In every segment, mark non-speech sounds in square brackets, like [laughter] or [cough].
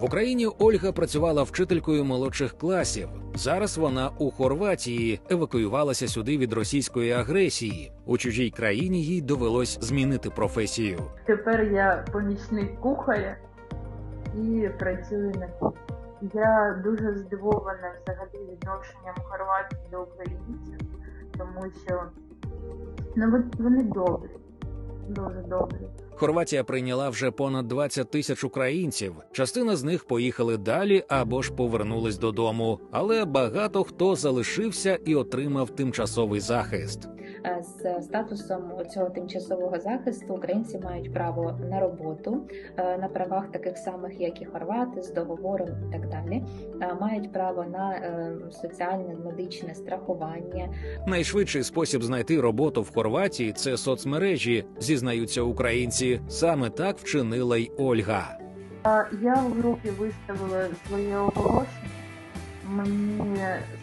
В Україні Ольга працювала вчителькою молодших класів. Зараз вона у Хорватії евакуювалася сюди від російської агресії. У чужій країні їй довелось змінити професію. Тепер я помічник кухаря і працюю на кухні. Я дуже здивована взагалі відношенням Хорватії до українців, тому що ну, вони- добрі, дуже добрі. Хорватія прийняла вже понад 20 тисяч українців. Частина з них поїхали далі або ж повернулись додому. Але багато хто залишився і отримав тимчасовий захист. Е, З статусом цього тимчасового захисту українці мають право на роботу е, на правах таких самих, як і хорвати, з договором і так далі. Е, Мають право на соціальне медичне страхування, Найшвидший спосіб знайти роботу в Хорватії це соцмережі, зізнаються українці. Саме так вчинила й Ольга. Я в групі виставила своє оголошення. Мені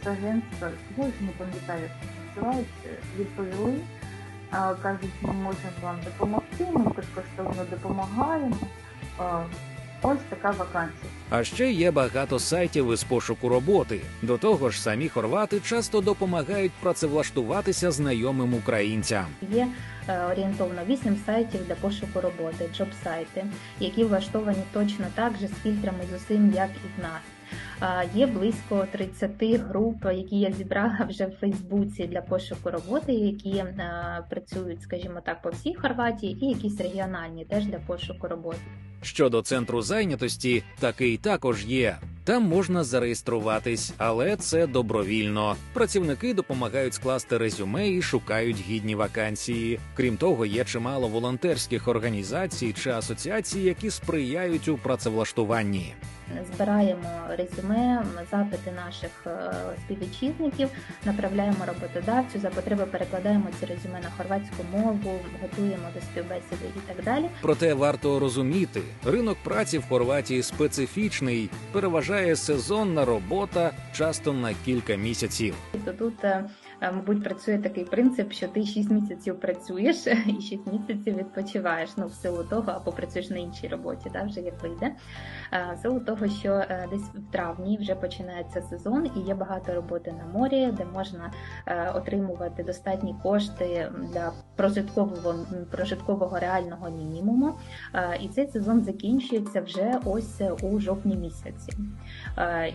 з агентства, я вже не пам'ятаю, як відповіли. Кажуть, ми можемо вам допомогти, ми безкоштовно допомагаємо. Ось така вакансія. А ще є багато сайтів із пошуку роботи. До того ж, самі хорвати часто допомагають працевлаштуватися знайомим українцям. Є орієнтовно 8 сайтів для пошуку роботи, джоб-сайти, які влаштовані точно так же з фільтрами з усім, як і в нас. Є близько 30 груп, які я зібрала [laughs] вже в Фейсбуці для пошуку роботи, які е, працюють, скажімо так, по всій Хорватії, і якісь регіональні теж для пошуку роботи. Щодо центру зайнятості, такий також є. Там можна зареєструватись, але це добровільно. Працівники допомагають скласти резюме і шукають гідні вакансії. Крім того, є чимало волонтерських організацій чи асоціацій, які сприяють у працевлаштуванні. Збираємо резюме, запити наших е, співвітчизників, направляємо роботодавцю, за потреби перекладаємо ці резюме на хорватську мову, готуємо до співбесіди і так далі. Проте варто розуміти, ринок праці в Хорватії специфічний, переважає сезонна робота часто на кілька місяців. Тут, е, мабуть, працює такий принцип, що ти 6 місяців працюєш [laughs] і 6 місяців відпочиваєш. Ну, в силу того, або працюєш на іншій роботі, да, вже як вийде. В силу того, що е, десь в травні вже починається сезон і є багато роботи на морі, де можна е, отримувати достатні кошти для прожиткового прожиткового реального мінімуму. І цей сезон закінчується вже ось у жовтні місяці.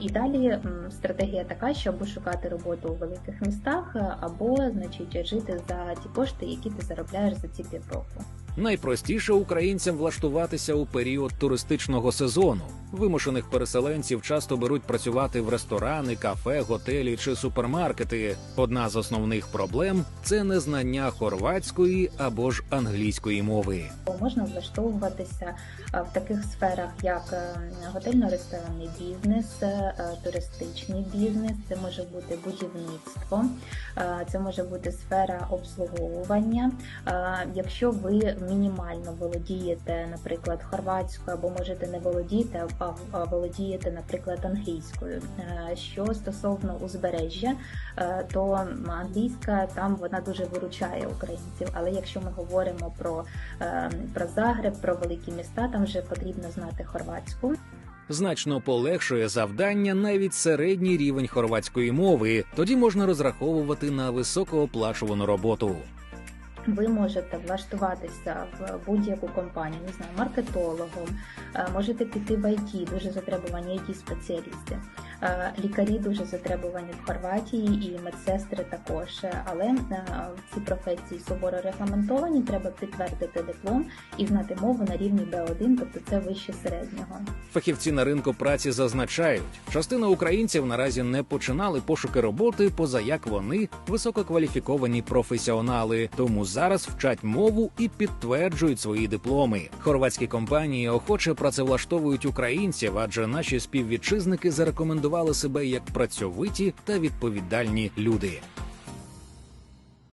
І далі стратегія така, що або шукати роботу у великих містах, або значить жити за ті кошти, які ти заробляєш за ці півроку. Найпростіше українцям влаштуватися у період туристичного сезону. Вимушених переселенців часто беруть працювати в ресторани, кафе, готелі чи супермаркети. Одна з основних проблем це незнання хорватської або ж англійської мови. Можна влаштовуватися е, в таких сферах, як е, готельно-ресторанний бізнес, е, туристичний бізнес, це може бути будівництво, це може бути сфера обслуговування. Якщо ви мінімально володієте, наприклад, хорватською або можете не володіти, володієте, наприклад, англійською. Е, Що стосовно узбережжя, е, то англійська там вона дуже виручає українців. Але якщо ми говоримо про е, про Загреб, про великі міста, там вже потрібно знати хорватську. Значно полегшує завдання навіть середній рівень хорватської мови. Тоді можна розраховувати на високооплачувану роботу. Ви можете влаштуватися в будь-яку компанію, не знаю, маркетологом, е, можете піти в IT, дуже затребувані it спеціалісти. Е, Лікарі дуже затребувані в Хорватії і медсестри також. Але е, ці професії суворо регламентовані, треба підтвердити диплом і знати мову на рівні B1, тобто це вище середнього. Фахівці на ринку праці зазначають, частина українців наразі не починали пошуки роботи, поза як вони висококваліфіковані професіонали, тому зараз вчать мову і підтверджують свої дипломи. Хорватські компанії охоче працевлаштовують українців, адже наші співвітчизники зарекомендували себе як працьовиті та відповідальні люди.